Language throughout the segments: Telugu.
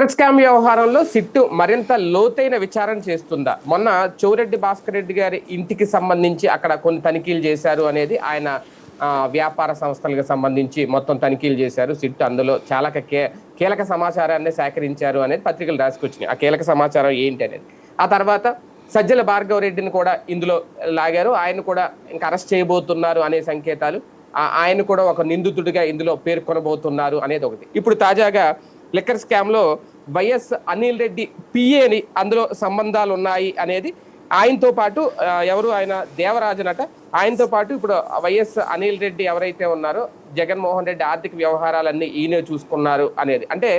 లిక్కర్ స్కామ్ వ్యవహారంలో సిట్టు మరింత లోతైన విచారణ చేస్తుందా? మొన్న చౌరెడ్డి భాస్కర్ రెడ్డి గారి ఇంటికి సంబంధించి అక్కడ కొన్ని తనిఖీలు చేశారు అనేది ఆయన వ్యాపార సంస్థలకు సంబంధించి మొత్తం తనిఖీలు చేశారు. సిట్టు అందులో చాలా కే కీలక సమాచారాన్ని సేకరించారు అనేది పత్రికలు రాసుకొచ్చినాయి. ఆ కీలక సమాచారం ఏంటి అనేది. ఆ తర్వాత సజ్జల భార్గవ రెడ్డిని కూడా ఇందులో లాగారు. ఆయన కూడా ఇంకా అరెస్ట్ చేయబోతున్నారు అనే సంకేతాలు. ఆ- ఆయన కూడా ఒక నిందితుడిగా ఇందులో పేర్కొనబోతున్నారు అనేది ఒకటి. ఇప్పుడు తాజాగా లిక్కర్ స్కామ్లో వైఎస్ అనిల్ రెడ్డి పిఏని అందులో సంబంధాలు ఉన్నాయి అనేది ఆయనతో పాటు ఎవరు? ఆయన దేవరాజనట ఆయనతో పాటు ఇప్పుడు వైఎస్ అనిల్ రెడ్డి ఎవరైతే ఉన్నారో జగన్మోహన్ రెడ్డి ఆర్థిక వ్యవహారాలన్నీ ఈయనే చూసుకున్నారు అనేది. అంటే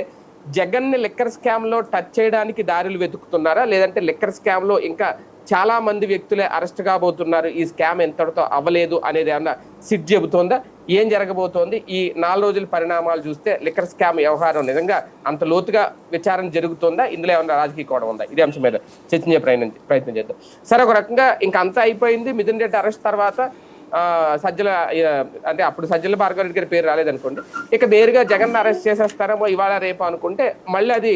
జగన్ని లిక్కర్ స్కామ్లో టచ్ చేయడానికి దారులు వెతుకుతున్నారా? లేదంటే లిక్కర్ స్కామ్లో ఇంకా చాలా మంది వ్యక్తులే అరెస్ట్ కాబోతున్నారు ఈ స్కామ్ ఎంతటితో అవ్వలేదు అనేది ఏమన్నా సిట్ చెబుతోందా? ఏం జరగబోతోంది? ఈ నాలుగు రోజుల పరిణామాలు చూస్తే లిక్కర్ స్కామ్ వ్యవహారం నిజంగా అంత లోతుగా విచారణ జరుగుతుందా? ఇందులో ఏమన్నా రాజకీయ కోణం ఉందా? ఇదే అంశం మీద చర్చించే ప్రయత్నం ప్రయత్నం చేద్దాం. సరే ఒక రకంగా ఇంకా అంతా అయిపోయింది. మిథున్ రెడ్డి అరెస్ట్ తర్వాత సజ్జల అంటే అప్పుడు సజ్జల భార్గవ రెడ్డి గారి పేరు రాలేదనుకోండి. ఇక నేరుగా జగన్ అరెస్ట్ చేసేస్తారేమో ఇవాళ రేపు అనుకుంటే మళ్ళీ అది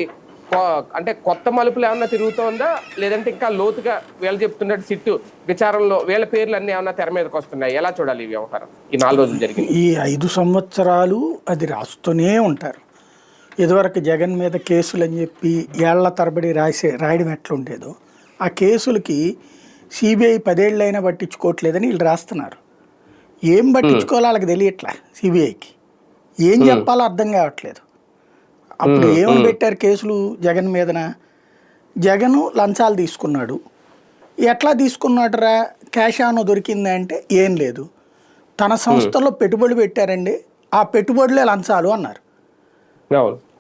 అంటే కొత్త మలుపులు ఏమన్నా తిరుగుతోందా? లేదంటే ఇంకా లోతుగా వీళ్ళు చెప్తున్నట్టు సిట్టు విచారంలో వీళ్ళ పేర్లు అన్ని ఏమన్నా తెర మీదకి వస్తున్నాయి? ఎలా చూడాలి ఈ వ్యవహారం? ఈ నాలుగు రోజులు జరిగింది. ఈ ఐదు సంవత్సరాలు అది రాస్తూనే ఉంటారు. ఇదివరకు జగన్ మీద కేసులు అని చెప్పి ఏళ్ళ తరబడి రాసే రాయడం ఎట్లా ఉండేదో ఆ కేసులకి సిబిఐ పదేళ్ళైనా పట్టించుకోవట్లేదని వీళ్ళు రాస్తున్నారు. ఏం పట్టించుకోవాలో వాళ్ళకి తెలియట్లా సిబిఐకి. ఏం చెప్పాలో అర్థం కావట్లేదు. అప్పుడు ఏమని పెట్టారు కేసులు జగన్ మీదన? జగను లంచాలు తీసుకున్నాడు. ఎట్లా తీసుకున్నాడరా? క్యాష్ ఆన్ దొరికిందా అంటే ఏం లేదు. తన సంస్థలో పెట్టుబడి పెట్టారండి. ఆ పెట్టుబడులే లంచాలు అన్నారు.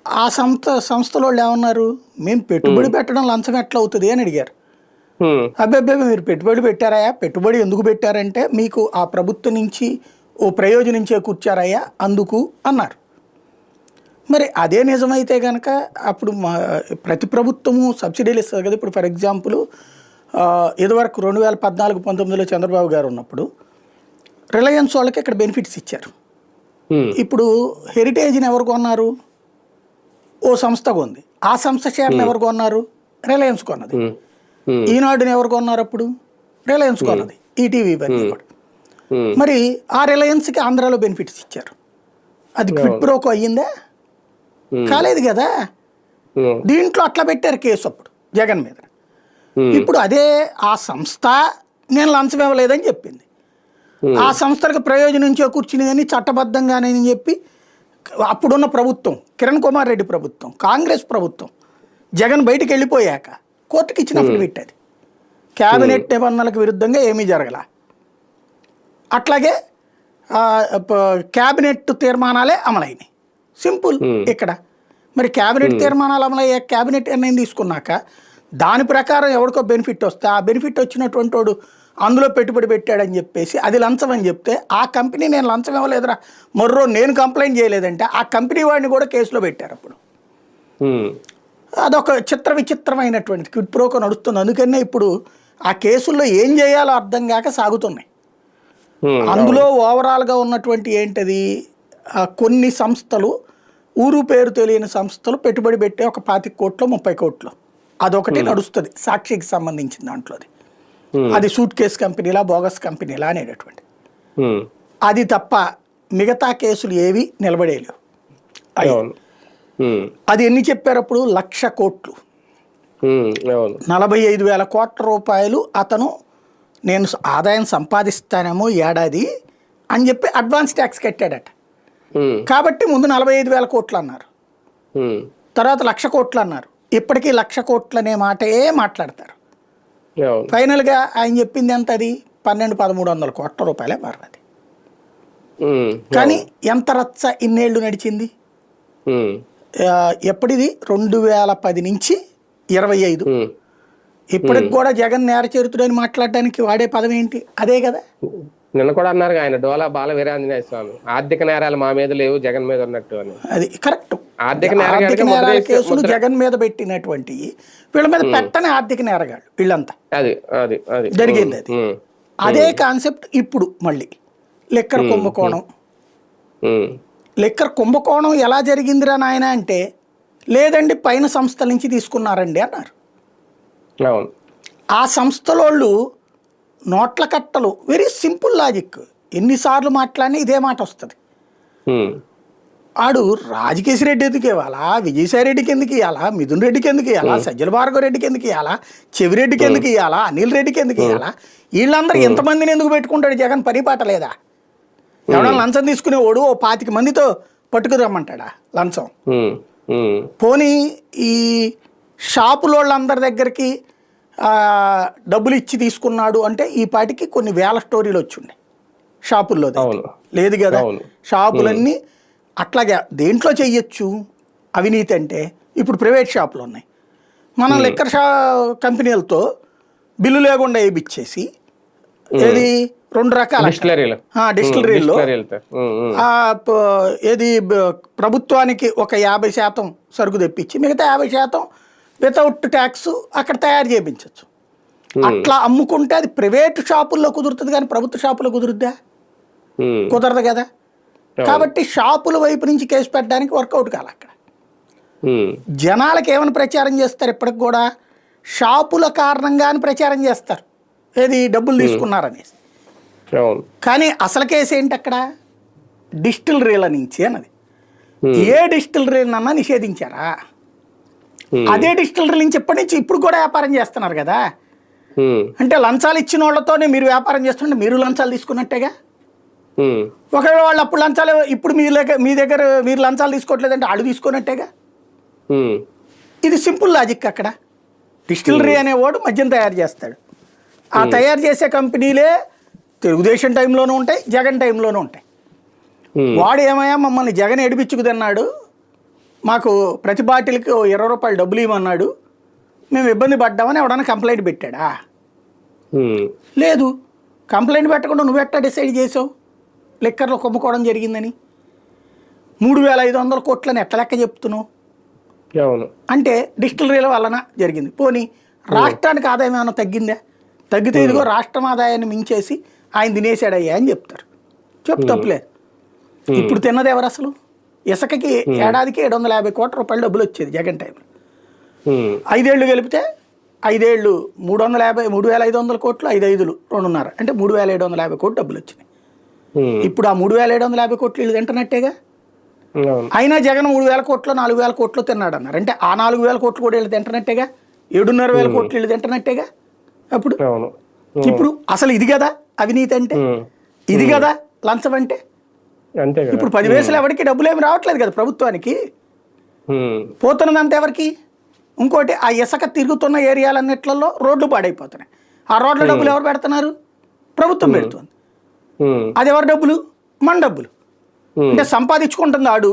ఆ సంస్థ సంస్థలో వాళ్ళు ఏమన్నారు? మేము పెట్టుబడి పెట్టడం లంచం ఎట్లా అవుతుంది అని అడిగారు. అబ్బాయి మీరు పెట్టుబడి పెట్టారయ్యా పెట్టుబడి ఎందుకు పెట్టారంటే మీకు ఆ ప్రభుత్వం నుంచి ఓ ప్రయోజనం చేకూర్చారయ్యా అందుకు అన్నారు. మరి అదే నిజమైతే కనుక అప్పుడు మా ప్రతి ప్రభుత్వము సబ్సిడీలు ఇస్తుంది కదా. ఇప్పుడు ఫర్ ఎగ్జాంపుల్ ఇదివరకు రెండు వేల పద్నాలుగు పంతొమ్మిదిలో చంద్రబాబు గారు ఉన్నప్పుడు రిలయన్స్ వాళ్ళకి ఇక్కడ బెనిఫిట్స్ ఇచ్చారు. ఇప్పుడు హెరిటేజ్ని ఎవరు కొన్నారు? ఓ సంస్థ కొంది. ఆ సంస్థ షేర్లు ఎవరు కొన్నారు? రిలయన్స్ కొన్నది. ఈనాడుని ఎవరు కొన్నారు అప్పుడు? రిలయన్స్ కొన్నది. ఈటీవీ ఇవన్నీ కూడా. మరి ఆ రిలయన్స్కి ఆంధ్రాలో బెనిఫిట్స్ ఇచ్చారు. అది క్విట్ ప్రోకో అయ్యిందా? కాలేదు కదా. దీంట్లో అట్లా పెట్టారు కేసు అప్పుడు జగన్ మీద. ఇప్పుడు అదే ఆ సంస్థ నేను లంచం ఇవ్వలేదని చెప్పింది. ఆ సంస్థలకు ప్రయోజనం చేకూర్చింది కానీ చట్టబద్ధంగానే అని చెప్పి అప్పుడున్న ప్రభుత్వం కిరణ్ కుమార్ రెడ్డి ప్రభుత్వం కాంగ్రెస్ ప్రభుత్వం జగన్ బయటికి వెళ్ళిపోయాక కోర్టుకి ఇచ్చిన అఫిడవిట్ అది క్యాబినెట్ నిబంధనలకు విరుద్ధంగా ఏమీ జరగల. అట్లాగే క్యాబినెట్ తీర్మానాలే అమలైనాయి. సింపుల్ ఇక్కడ. మరి క్యాబినెట్ తీర్మానాలు అమలయ్యే క్యాబినెట్ నిర్ణయం తీసుకున్నాక దాని ప్రకారం ఎవరికో బెనిఫిట్ వస్తే ఆ బెనిఫిట్ వచ్చినటువంటి వాడు అందులో పెట్టుబడి పెట్టాడని చెప్పేసి అది లంచం అని చెప్తే ఆ కంపెనీ నేను లంచం ఇవ్వలేదురా మర్రో నేను కంప్లైంట్ చేయలేదంటే ఆ కంపెనీ వాడిని కూడా కేసులో పెట్టారు అప్పుడు. అదొక చిత్ర విచిత్రమైనటువంటి క్విట్ ప్రోకో నడుస్తుంది. అందుకనే ఇప్పుడు ఆ కేసుల్లో ఏం చేయాలో అర్థం కాక సాగుతున్నాయి. అందులో ఓవరాల్గా ఉన్నటువంటి ఏంటది? కొన్ని సంస్థలు ఊరు పేరు తెలియని సంస్థలు పెట్టుబడి పెట్టే ఒక పాతి కోట్లు ముప్పై కోట్లు. అదొకటి నడుస్తుంది సాక్షికి సంబంధించిన దాంట్లోది. అది. సూట్ కేస్ కంపెనీలా బోగస్ కంపెనీలా అనేటటువంటి. అది తప్ప మిగతా కేసులు ఏవి నిలబడేలేవు. అది ఎన్ని చెప్పారు అప్పుడు? లక్ష కోట్లు. నలభై ఐదు వేల కోట్ల రూపాయలు అతను నేను ఆదాయం సంపాదిస్తానేమో ఏడాది అని చెప్పి అడ్వాన్స్ ట్యాక్స్ కట్టాడట. కాబట్టి ముందు నలభై ఐదు వేల కోట్లు అన్నారు. తర్వాత లక్ష కోట్లు అన్నారు ఇప్పటికీ లక్ష కోట్లు అనే మాటే మాట్లాడతారు. ఫైనల్గా ఆయన చెప్పింది ఎంత అది పన్నెండు పదమూడు వందల కోట్ల రూపాయలే మారినది. కానీ ఎంత రచ్చ ఇన్నేళ్ళు నడిచింది? ఎప్పటిది రెండు వేల పది నుంచి ఇరవై ఐదు. ఇప్పటికి కూడా జగన్ నేర చేరుతుడని మాట్లాడడానికి వాడే పదం ఏంటి? అదే కదా. నిన్న కూడా అన్నారు ఆయన డోలా బాల వీరాంజనేయ స్వామి. ఆర్థిక నేరాలు మా మీద లేవు జగన్ మీద ఉన్నట్టు అని. అది కరెక్ట్. ఆర్థిక ఆర్థిక నేరాల కేసులు జగన్ మీద పెట్టినటువంటి వీళ్ళ మీద పెట్టని ఆర్థిక నేరగాళ్ళు వీళ్ళంతా. అది అది అది. జరిగింది అది. అదే కాన్సెప్ట్ ఇప్పుడు మళ్ళీ. లిక్కర్ కుంభకోణం. లిక్కర్ కుంభకోణం ఎలా జరిగిందిరా నాయన అంటే లేదండి పైన సంస్థల నుంచి తీసుకున్నారండి అన్నారు. ఆ సంస్థలోళ్ళు నోట్ల కట్టలు. వెరీ సింపుల్ లాజిక్ ఎన్నిసార్లు మాట్లాడినా ఇదే మాట వస్తుంది. ఆడు రాజకేశ్ రెడ్డి ఎందుకు ఇవ్వాలా? విజయసాయి రెడ్డికి ఎందుకు ఇవ్వాలా మిథున్ రెడ్డికి ఎందుకు ఇవ్వాలా సజ్జల భార్గవ రెడ్డికి ఎందుకు ఇవ్వాలా చెవిరెడ్డికి ఎందుకు ఇవ్వాలా అనిల్ రెడ్డికి ఎందుకు ఇవ్వాలా వీళ్ళందరూ ఎంతమందిని ఎందుకు పెట్టుకుంటాడు జగన్? పని పాట లేదా? ఎవడన్నా లంచం తీసుకునేవాడు ఓ పాతిక మందితో పట్టుకురమ్మంటాడా లంచం? పోనీ ఈ షాపులోళ్ళందరి దగ్గరికి డబ్బులు ఇచ్చి తీసుకున్నాడు అంటే ఈ పాటికి కొన్ని వేల స్టోరీలు వచ్చిండే. షాపుల్లో. లేదు కదా. షాపులన్నీ అట్లాగే దేంట్లో చెయ్యొచ్చు అవినీతి అంటే? ఇప్పుడు ప్రైవేట్ షాపులు ఉన్నాయి. మనం లెక్కర్ షా కంపెనీలతో బిల్లు లేకుండా వేయించేసి ఏది? రెండు రకాల డిస్టిలరీలు. ఏది? ప్రభుత్వానికి ఒక యాభై శాతం సరుకు తెప్పించి మిగతా యాభై శాతం వితౌట్ ట్యాక్స్ అక్కడ తయారు చేయించవచ్చు అట్లా అమ్ముకుంటే అది ప్రైవేట్ షాపుల్లో కుదురుతుంది కానీ ప్రభుత్వ షాపులో కుదురుద్దా? ఉమ్, కుదరదు కదా. కాబట్టి షాపుల వైపు నుంచి కేసు పెట్టడానికి వర్కౌట్ కాదు అక్కడ. ఉమ్, జనాలకు ఏమైనా ప్రచారం చేస్తారు ఇప్పటికి కూడా? షాపుల కారణంగానే ప్రచారం చేస్తారు. ఏది డబ్బులు తీసుకున్నారనేసి. కానీ అసలు కేసు ఏంటి అక్కడ? డిస్టిలరీల నుంచి అన్నది. Hmm. ఏ డిస్టిలరీనన్నా నిషేధించారా? అదే డిస్టిలరీ నుంచి ఇప్పటి నుంచి ఇప్పుడు కూడా వ్యాపారం చేస్తున్నారు కదా. ఉమ్, అంటే లంచాలు ఇచ్చిన వాళ్ళతోనే మీరు వ్యాపారం చేస్తుంటే మీరు లంచాలు తీసుకున్నట్టేగా? ఉమ్, ఒకవేళ వాళ్ళు అప్పుడు లంచాలు ఇప్పుడు మీ దగ్గర మీ దగ్గర మీరు లంచాలు తీసుకోవట్లేదంటే వాళ్ళు తీసుకున్నట్టేగా ఇది సింపుల్ లాజిక్ అక్కడ. డిస్టిలరీ అనేవాడు మద్యం తయారు చేస్తాడు. ఆ తయారు చేసే కంపెనీలే తెలుగుదేశం టైంలోనూ ఉంటాయి జగన్ టైంలోనూ ఉంటాయి. వాడు ఏమయ్యా మమ్మల్ని జగన్ ఎడిపించుకుదన్నాడు మాకు ప్రతి బాటిల్కి ఇరవై రూపాయలు డబ్బులు ఇవ్వమన్నాడు. మేము ఇబ్బంది పడ్డామని ఎవడన్నా కంప్లైంట్ పెట్టాడా? లేదు. కంప్లైంట్ పెట్టకుండా నువ్వు ఎట్టా డిసైడ్ చేసావు? లిక్కర్లో కొమ్ముకోవడం జరిగిందని. మూడు వేల ఐదు వందల కోట్లని ఎట్ట లెక్క చెప్తున్నావు? అంటే డిస్టిలరీల వలన జరిగింది. పోనీ రాష్ట్రానికి ఆదాయం ఏమైనా తగ్గిందా? తగ్గితే ఇదిగో రాష్ట్రం ఆదాయాన్ని మించేసి ఆయన తినేసాడయ్యా అని చెప్తారు. చెప్పు తప్పులేదు ఇప్పుడు తిన్నది ఎవరు అసలు? ఇసుకకి ఏడాదికి ఏడు వందల యాభై కోట్ల రూపాయల డబ్బులు వచ్చేది జగన్ ఉమ్, ఐదేళ్ళు కలిపితే ఐదేళ్ళు మూడు వందల యాభై మూడు వేల ఐదు వందల కోట్లు ఐదు ఐదులు రెండున్నర. అంటే మూడు వేల ఏడు వందల యాభై కోట్లు డబ్బులు వచ్చినాయి ఇప్పుడు ఆ మూడు వేల ఏడు వందల యాభై కోట్లు వీళ్ళు తింటున్నట్టేగా? అయినా జగన్ మూడు వేల కోట్లు నాలుగు వేల కోట్లు తిన్నాడు అన్నారు అంటే ఆ నాలుగు వేల కోట్లు కూడా వీళ్ళు తింటున్నట్టేగా? ఏడున్నర వేల కోట్లు వీళ్ళు తింటున్నట్టేగా? అప్పుడు? ఇప్పుడు అసలు ఇది కదా అవినీతి అంటే? ఇది కదా లంచం అంటే? అంతే ఇప్పుడు పది వేసులు ఎవరికి? డబ్బులు ఏమి రావట్లేదు కదా ప్రభుత్వానికి. పోతున్నదంతా ఎవరికి? ఇంకోటి ఆ ఇసుక తిరుగుతున్న ఏరియాలన్నిట్లలో రోడ్లు పాడైపోతున్నాయి. ఆ రోడ్ల డబ్బులు ఎవరు పెడుతున్నారు? ప్రభుత్వం పెడుతుంది. అది ఎవరి డబ్బులు? మన డబ్బులు. అంటే సంపాదించుకుంటుంది ఆడు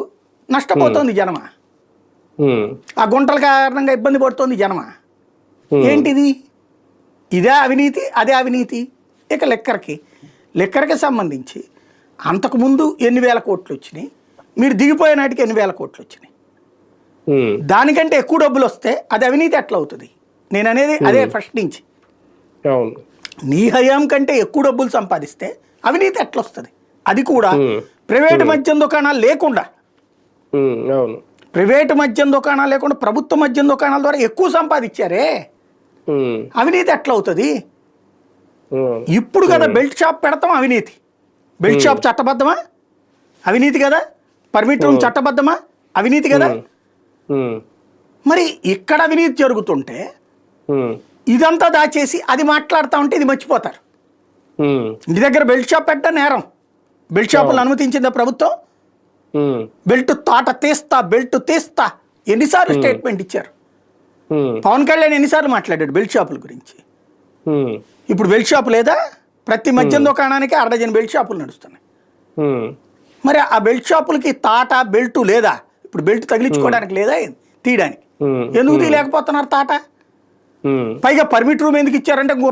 నష్టపోతుంది జనమా? ఆ గుంటల కారణంగా ఇబ్బంది పడుతోంది జనమా. ఏంటిది? ఇదే అవినీతి అదే అవినీతి. ఇక లెక్కర్కి లెక్కర్కి సంబంధించి అంతకుముందు ఎన్ని వేల కోట్లు వచ్చినాయి? మీరు దిగిపోయే నాటికి ఎన్ని వేల కోట్లు వచ్చినాయి? దానికంటే ఎక్కువ డబ్బులు వస్తే అది అవినీతి ఎట్లా అవుతుంది? నేను అనేది అదే ఫస్ట్ నుంచి. నీ హయాం కంటే ఎక్కువ డబ్బులు సంపాదిస్తే అవినీతి ఎట్లా వస్తుంది? అది కూడా. ప్రైవేటు మద్యం దుకాణాలు లేకుండా. ప్రైవేటు మద్యం దుకాణాలు లేకుండా ప్రభుత్వ మద్యం దుకాణాల ద్వారా ఎక్కువ సంపాదించారే? అవినీతి ఎట్లా అవుతుంది? ఇప్పుడు కదా బెల్ట్ షాప్ పెడతాం అవినీతి. బెల్ట్ షాప్ చట్టబద్ధమా? అవినీతి కదా? పర్మిట్ రూమ్ చట్టబద్ధమా? అవినీతి కదా? మరి ఇక్కడ అవినీతి జరుగుతుంటే ఇదంతా దాచేసి అది మాట్లాడుతూ ఉంటే ఇది మర్చిపోతారు. ఇంటి దగ్గర బెల్ట్ షాప్ పెట్ట నేరం. బెల్ట్ షాపులను అనుమతించిందా ప్రభుత్వం? బెల్ట్ తాట తీస్తా బెల్ట్ తీస్తా. ఎన్నిసార్లు స్టేట్మెంట్ ఇచ్చారు? పవన్ కళ్యాణ్ ఎన్నిసార్లు మాట్లాడాడు బెల్ట్ షాపుల గురించి? ఇప్పుడు బెల్ట్ షాప్ లేదా? ప్రతి మద్యం దుకాణానికి అర డజన్ బెల్ట్ షాపులు నడుస్తున్నాయి. మరి ఆ బెల్ట్ షాపులకి తాట బెల్ట్ లేదా? ఇప్పుడు బెల్ట్ తగిలించుకోవడానికి లేదా? తీయడానికి. ఎందుకు తీయలేకపోతున్నారు తాట? పైగా పర్మిట్ రూమ్ ఎందుకు ఇచ్చారంటే ఇంకో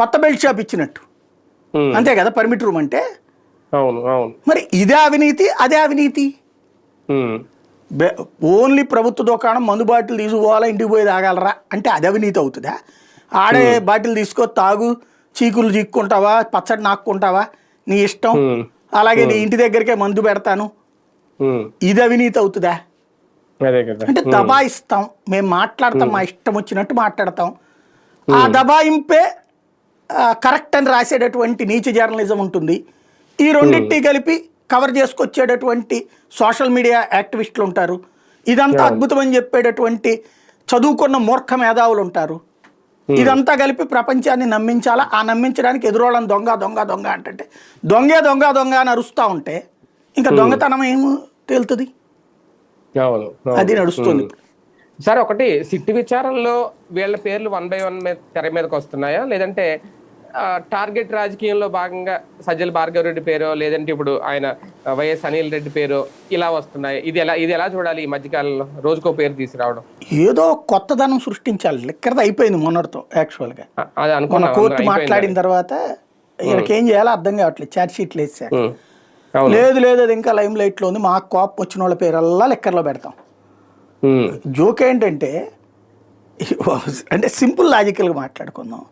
కొత్త బెల్ట్ షాప్ ఇచ్చినట్టు. అంతే కదా పర్మిట్ రూమ్ అంటే? అవును అవును. మరి ఇదే అవినీతి అదే అవినీతి? ఓన్లీ ప్రభుత్వ దుకాణం మందు బాటిల్ తీసుకుపోవాలా ఇంటికి పోయి తాగలరా? అంటే అది అవినీతి అవుతుందా? ఆడే బాటిల్ తీసుకో తాగు చీకులు చీక్కుంటావా పచ్చడి నాక్కుంటావా నీ ఇష్టం. అలాగే నీ ఇంటి దగ్గరికే మందు పెడతాను. ఇది అవినీతి అవుతుందా? అంటే దబాయిస్తాం మేము మాట్లాడతాం మా ఇష్టం వచ్చినట్టు మాట్లాడతాం. ఆ దబాయింపే కరెక్ట్ అని రాసేటటువంటి నీచ జర్నలిజం ఉంటుంది. ఈ రెండింటిని కలిపి కవర్ చేసుకొచ్చేటటువంటి సోషల్ మీడియా యాక్టివిస్టులు ఉంటారు ఇదంతా అద్భుతం అని చెప్పేటటువంటి చదువుకున్న మూర్ఖ మేధావులు ఉంటారు ఇదంతా కలిపి ప్రపంచాన్ని నమ్మించాలా? ఆ నమ్మించడానికి ఎదురోళ్ళని దొంగ దొంగ దొంగ అంటే దొంగే దొంగ దొంగ అని అరుస్తూ ఉంటే ఇంకా దొంగతనం ఏం తేలుతుంది. అది నడుస్తుంది. సార్ ఒకటి సిట్టి విచారణలో వీళ్ళ పేర్లు వన్ బై వన్ తెర మీదకి వస్తున్నాయా? లేదంటే టార్గెట్ రాజకీయంలో భాగంగా సజ్జల భార్గవ రెడ్డి పేరు లేదంటే ఇప్పుడు ఆయన వైఎస్ అనిల్ రెడ్డి పేరు ఇలా వస్తున్నాయి. ఇది ఎలా ఇది ఎలా చూడాలి ఈ మధ్యకాలంలో? రోజుకో పేరు తీసుకురావడం. ఏదో కొత్తదనం సృష్టించాలి. లెక్కరది అయిపోయింది మొన్నటితో యాక్చువల్గా అది అనుకున్నా కోర్టు మాట్లాడిన తర్వాత ఏం చేయాలో అర్థం కావట్లేదు. ఛార్జ్ షీట్లు వేసాక లేదు లేదు అది ఇంకా లైమ్ లైట్లో ఉంది. మాకు కోపం వచ్చిన వాళ్ళ పేరల్లా లెక్కర్లో పెడతాం. జోక్ ఏంటంటే అంటే సింపుల్ లాజికల్గా మాట్లాడుకుందాం.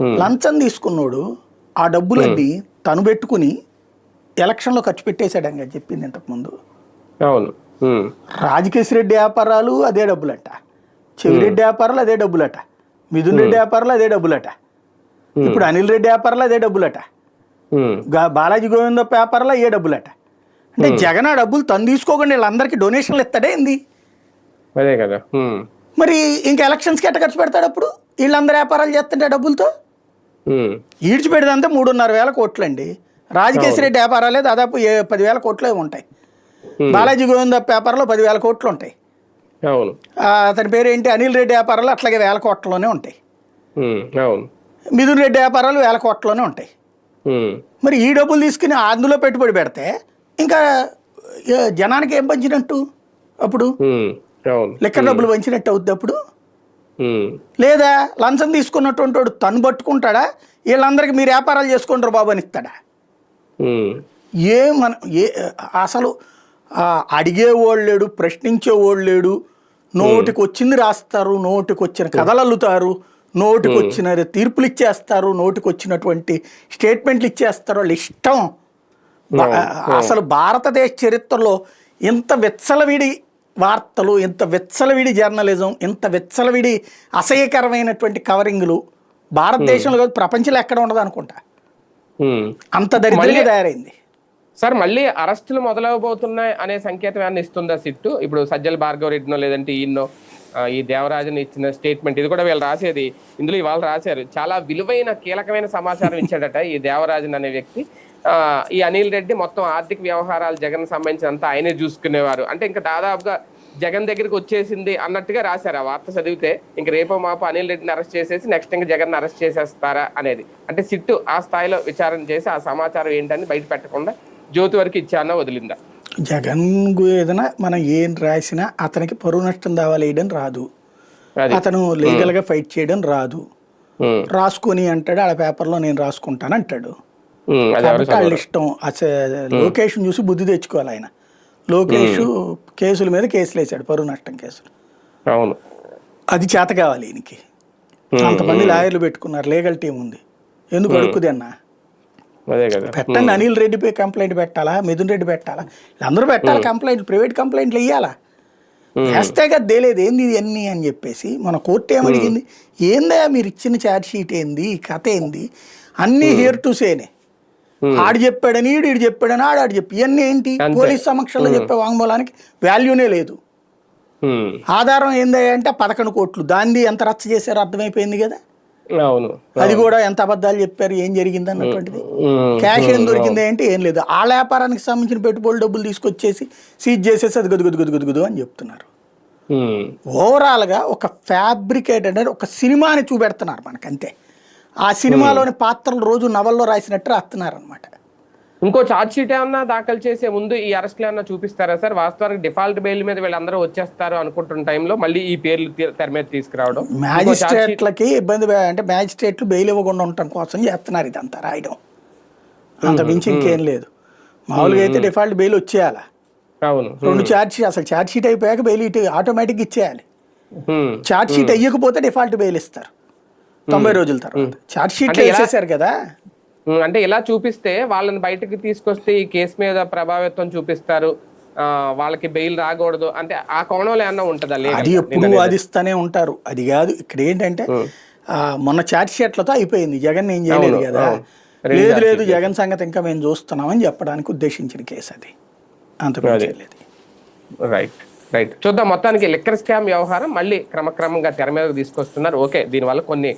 లంచం తీసుకున్నోడు ఆ డబ్బులన్నీ తను పెట్టుకుని ఎలక్షన్లో ఖర్చు పెట్టేశాడని కదా చెప్పింది ఇంతకుముందు. అవును. ఉమ్. రాజకేశ్ రెడ్డి వ్యాపారాలు అదే డబ్బులట. చెవిరెడ్డి వ్యాపారాలు అదే డబ్బులట. మిథున్ రెడ్డి వ్యాపారాలు అదే డబ్బులట. ఇప్పుడు అనిల్ రెడ్డి వ్యాపారాలు అదే డబ్బులట. బాలాజీ గోవింద వ్యాపారాలు అయ్యే డబ్బులట. అంటే జగన్ ఆ డబ్బులు తను తీసుకోకుండా వీళ్ళందరికీ డొనేషన్లు ఇస్తాడే ఏంది? అదే కదా. మరి ఇంకా ఎలక్షన్స్కి ఎట్ట ఖర్చు పెడతాడు అప్పుడు? వీళ్ళందరూ వ్యాపారాలు చేస్తుంటే డబ్బులతో. ఈడ్చిపెడితే మూడున్నర వేల కోట్లండి. రాజకేశ్ రెడ్డి వ్యాపారాలే దాదాపు ఏ పదివేల కోట్లు ఉంటాయి. బాలాజీ గోవింద వ్యాపారంలో పదివేల కోట్లు ఉంటాయి. అతని పేరు ఏంటి? అనిల్ రెడ్డి వ్యాపారాలు అట్లాగే వేల కోట్లలోనే ఉంటాయి. మిథున్ రెడ్డి వ్యాపారాలు వేల కోట్లలోనే ఉంటాయి. మరి ఈ డబ్బులు తీసుకుని అందులో పెట్టుబడి పెడితే ఇంకా జనానికి ఏం పంచినట్టు అప్పుడు? లెక్క డబ్బులు పంచినట్టు అవుద్ది అప్పుడు. లేదా లంచం తీసుకున్నటువంటి వాడు తను పట్టుకుంటాడా? వీళ్ళందరికీ మీరు వ్యాపారాలు చేసుకుంటారు బాబు అని ఇస్తాడా. ఏ మన ఏ అసలు అడిగేవాడు లేడు ప్రశ్నించేవాడు లేడు. నోటికి వచ్చింది రాస్తారు నోటికి వచ్చిన కథలు అల్లుతారు నోటికి వచ్చిన తీర్పులు ఇచ్చేస్తారు నోటికి వచ్చినటువంటి స్టేట్మెంట్లు ఇచ్చేస్తారు. వాళ్ళ ఇష్టం. అసలు భారతదేశ చరిత్రలో ఇంత విచ్చలవిడి వార్తలు ఇంత విచ్చలవిడి జర్నలిజం ఇంత విచ్చలవిడి అసహ్యకరమైనటువంటి కవరింగ్లు భారతదేశంలో కాదు ప్రపంచంలో ఎక్కడ ఉండదు అనుకుంటా. అంత దరిద్రంగా తయారైంది. సార్ మళ్ళీ అరెస్టులు మొదలవబోతున్నాయి అనే సంకేతం ఏమైనా ఇస్తుందా సిట్టు? ఇప్పుడు సజ్జల భార్గవ రెడ్డినో లేదంటే ఈయన్నో ఈ దేవరాజన్ ఇచ్చిన స్టేట్మెంట్ ఇది కూడా వీళ్ళు రాసేది. ఇందులో ఇవాళ రాశారు. చాలా విలువైన కీలకమైన సమాచారం ఇచ్చాడట ఈ దేవరాజన్ అనే వ్యక్తి. ఈ అనిల్ రెడ్డి మొత్తం ఆర్థిక వ్యవహారాలు జగన్ సంబంధించినంత ఆయనే చూసుకునేవారు. అంటే ఇంకా దాదాపుగా జగన్ దగ్గరికి వచ్చేసింది అన్నట్టుగా రాశారు ఆ వార్త చదివితే ఇంక రేపో మాపో అనిల్ రెడ్డిని అరెస్ట్ చేసేసి నెక్స్ట్ ఇంకా జగన్ అరెస్ట్ చేసేస్తారా అనేది. అంటే సిట్టు ఆ స్థాయిలో విచారణ చేసి ఆ సమాచారం ఏంటని బయట పెట్టకుండా జ్యోతి వరకు ఇచ్చానా వదిలిందా? జగన్ ఏదైనా మనం ఏం రాసినా అతనికి పరువు నష్టం దావా వేయడం రాదు అతను లీగల్గా ఫైట్ చేయడం రాదు. రాసుకొని అంటాడు ఆ పేపర్లో నేను రాసుకుంటాను అంటాడు. వాళ్ళ ఇష్టం. లోకేష్ చూసి బుద్ధి తెచ్చుకోవాలి ఆయన. లోకేష్ కేసుల మీద కేసులు వేసాడు పరువు నష్టం కేసులు. అవును. అది చేత కావాలి ఈయనకి. అంతమంది లాయర్లు పెట్టుకున్నారు లీగల్ టీం ఉంది. ఎందుకు అడుక్కుది అన్న పెట్టండి అనిల్ రెడ్డిపై కంప్లైంట్ పెట్టాలా? మిథున్ రెడ్డి పెట్టాలా? అందరూ పెట్టాలి కంప్లైంట్ ప్రైవేట్ కంప్లైంట్లు ఇవ్వాలా వేస్తే కదా తేలేదు. ఏంది ఇది అన్ని అని చెప్పేసి మన కోర్టు ఏమడిగింది? ఏందా మీరు ఇచ్చిన ఛార్జ్ షీట్ ఏంది? కథ ఏంది? అన్నీ హియర్ టు సేనే ఆడు చెప్పాడని ఈడు చెప్పాడని ఆడు ఆడు చెప్పి. ఇవన్నీ ఏంటి. పోలీస్ సమక్షంలో చెప్పే వాంగ్మూలానికి వాల్యూనే లేదు. ఉమ్, ఆధారం ఏంది అంటే పదకొండు కోట్లు. దాన్ని ఎంత రచ్చ చేశారో అర్థమైపోయింది కదా? అవును. అది కూడా ఎంత అబద్ధాలు చెప్పారు ఏం జరిగింది అన్నటువంటిది. క్యాష్ ఏం దొరికింది అంటే ఏం లేదు. ఆ వ్యాపారానికి సంబంధించిన పెట్టుబడి డబ్బులు తీసుకొచ్చేసి సీజ్ చేసేసి అది గదు గదు గదు అని చెప్తున్నారు. ఓవరాల్గా ఒక ఫ్యాబ్రికేట్ అంటే ఒక సినిమాని చూపెడుతున్నారు మనకంతే. ఆ సినిమాలోని పాత్రలు రోజు నవల్లో రాసినట్టు రాస్తున్నారు అనమాట ఇంకో ఛార్జ్ షీట్ ఏమన్నా దాఖలు చేసే ముందు ఈ అరెస్ట్లు ఏమన్నా చూపిస్తారా సార్? వాస్తవానికి డిఫాల్ట్ బెయిల్ మీద వీళ్ళందరూ వచ్చేస్తారు అనుకుంటున్న టైంలో మళ్ళీ ఈ పేర్లు తెర మీద తీసుకురావడం. మ్యాజిస్ట్రేట్లకి ఇబ్బంది అంటే మ్యాజిస్ట్రేట్లు బెయిల్ ఇవ్వకుండా ఉండటం కోసం చేస్తున్నారు ఇదంతా రాయడం. అంత మించి ఇంకేం లేదు. మామూలుగా అయితే డిఫాల్ట్ బెయిల్ వచ్చేయాలి? అవును. రెండు ఛార్జ్ షీట్ అసలు ఛార్జ్ షీట్ అయిపోయాక బెయిల్ ఇటు ఆటోమేటిక్గా ఇచ్చేయాలి. ఛార్జ్ షీట్ అయ్యకపోతే డిఫాల్ట్ బెయిల్ ఇస్తారు. తొంభై రోజుల తర్వాత. ఛార్జ్ షీట్ వేసేసారు కదా. అంటే ఇలా చూపిస్తే వాళ్ళని బయటకు తీసుకొస్తే ఈ కేసు మీద ప్రభావితం చూపిస్తారు. వాళ్ళకి బెయిల్ రాకూడదు. అంటే ఆ కోణంలో ఏమన్నా ఉంటుందా అది? ఎప్పుడు వాదిస్తూనే ఉంటారు. అది కాదు ఇక్కడ ఏంటంటే మొన్న చాట్ షీట్లతో అయిపోయింది. జగన్ ఏం చేయలేదు కదా. లేదు లేదు జగన్ సంగతి ఇంకా మేము చూస్తున్నామని చెప్పడానికి ఉద్దేశించిన కేసు అది. లేదు. Right right. చూద్దాం మొత్తానికి లిక్కర్ స్కామ్ వ్యవహారం మళ్ళీ క్రమక్రమంగా తెర మీదకు తీసుకొస్తున్నారు. ఓకే దీనివల్ల కొన్ని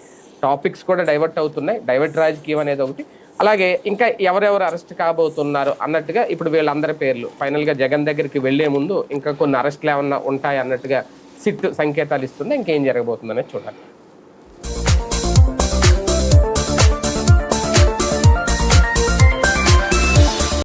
టాపిక్స్ కూడా డైవర్ట్ అవుతున్నాయి. డైవర్ట్ రాజకీయం అనేది ఒకటి. అలాగే ఇంకా ఎవరెవరు అరెస్ట్ కాబోతున్నారు అన్నట్టుగా ఇప్పుడు వీళ్ళందరి పేర్లు. ఫైనల్గా జగన్ దగ్గరికి వెళ్ళే ముందు ఇంకా కొన్ని అరెస్ట్లు ఏమన్నా ఉంటాయి అన్నట్టుగా సిట్ సంకేతాలు ఇస్తుంది ఇంకేం జరగబోతుందనేది చూడాలి.